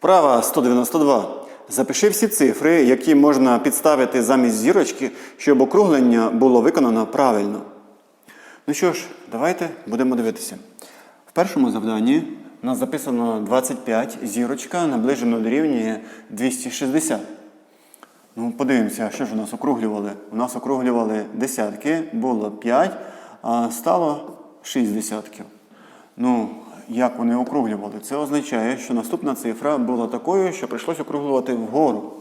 Вправа 192. Запиши всі цифри, які можна підставити замість зірочки, щоб округлення було виконано правильно. Ну що ж, давайте будемо дивитися. В першому завданні у нас записано 25, зірочка наближено дорівнює 260. Ну, подивимося, що ж у нас округлювали. У нас округлювали десятки, було 5, а стало 6 десятків. Ну, як вони округлювали? Це означає, що наступна цифра була такою, що прийшлося округлювати вгору.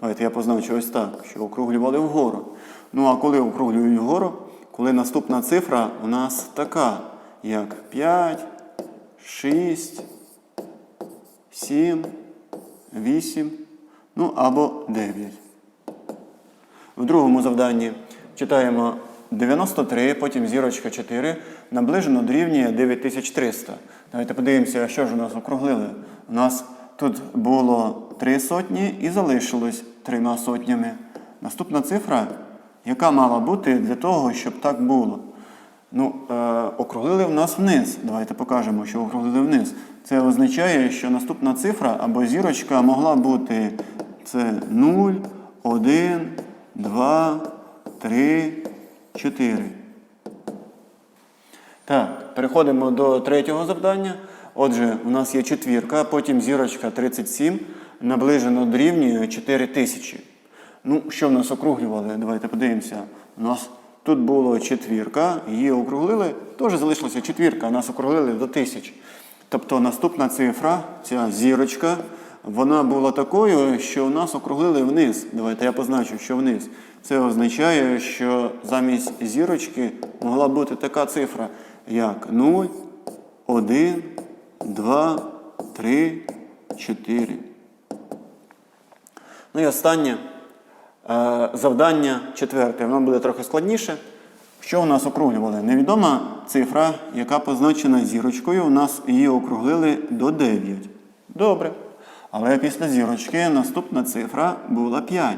Давайте я позначу ось так, що округлювали вгору. Ну а коли округлюють вгору, коли наступна цифра у нас така, як 5, 6, 7, 8, ну або 9. В другому завданні читаємо 93, потім зірочка 4, наближено дорівнює 9300. Давайте подивимося, що ж у нас округлили. У нас тут було 3 сотні і залишилось трьома сотнями. Наступна цифра, яка мала бути для того, щоб так було. Ну, е, округлили в нас вниз. Давайте покажемо, що округлили вниз. Це означає, що наступна цифра або зірочка могла бути це 0, 1, 2, 3, 4. Так, переходимо до третього завдання. Отже, у нас є четвірка, потім зірочка 37, наближено дорівнює 4000. Ну, що в нас округлювали? Давайте подивимося. У нас тут було четвірка, її округлили, теж залишилася четвірка, нас округлили до 1000. Тобто наступна цифра, ця зірочка, вона була такою, що у нас округлили вниз. Давайте я позначу, що вниз. Це означає, що замість зірочки могла бути така цифра, як 0, 1, 2, 3, 4. Ну і останнє е, завдання четверте. Воно буде трохи складніше. Що у нас округлювали? Невідома цифра, яка позначена зірочкою, у нас її округлили до 9. Добре. Але після зірочки наступна цифра була 5.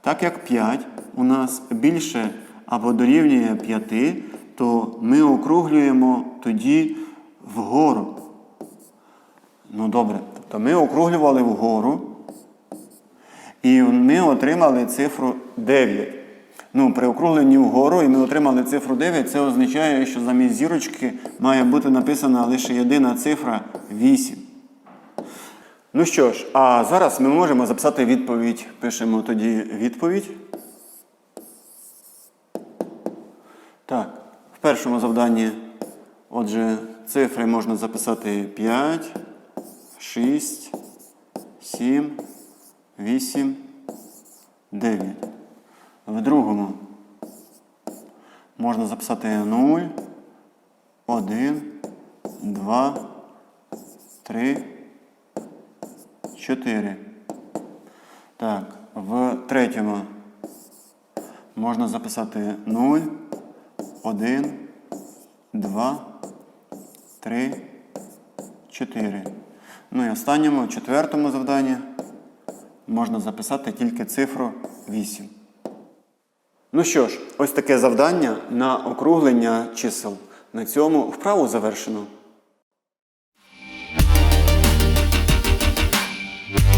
Так як 5 у нас більше або дорівнює 5, то ми округлюємо тоді вгору. Ну добре. Тобто ми округлювали вгору. І ми отримали цифру 9. Ну, при округленні вгору і ми отримали цифру 9, це означає, що замість зірочки має бути написана лише єдина цифра 8. Ну що ж, а зараз ми можемо записати відповідь. Пишемо тоді відповідь. Так, в першому завданні, отже, цифри можна записати 5, 6, 7, 8, 9. В другому можна записати 0, 1, 2, 3, 4. Так, в третьому можна записати 0, 1, 2, 3, 4. Ну і останньому, четвертому завданні можна записати тільки цифру 8. Ну що ж, ось таке завдання на округлення чисел. На цьому вправу завершено. Bye.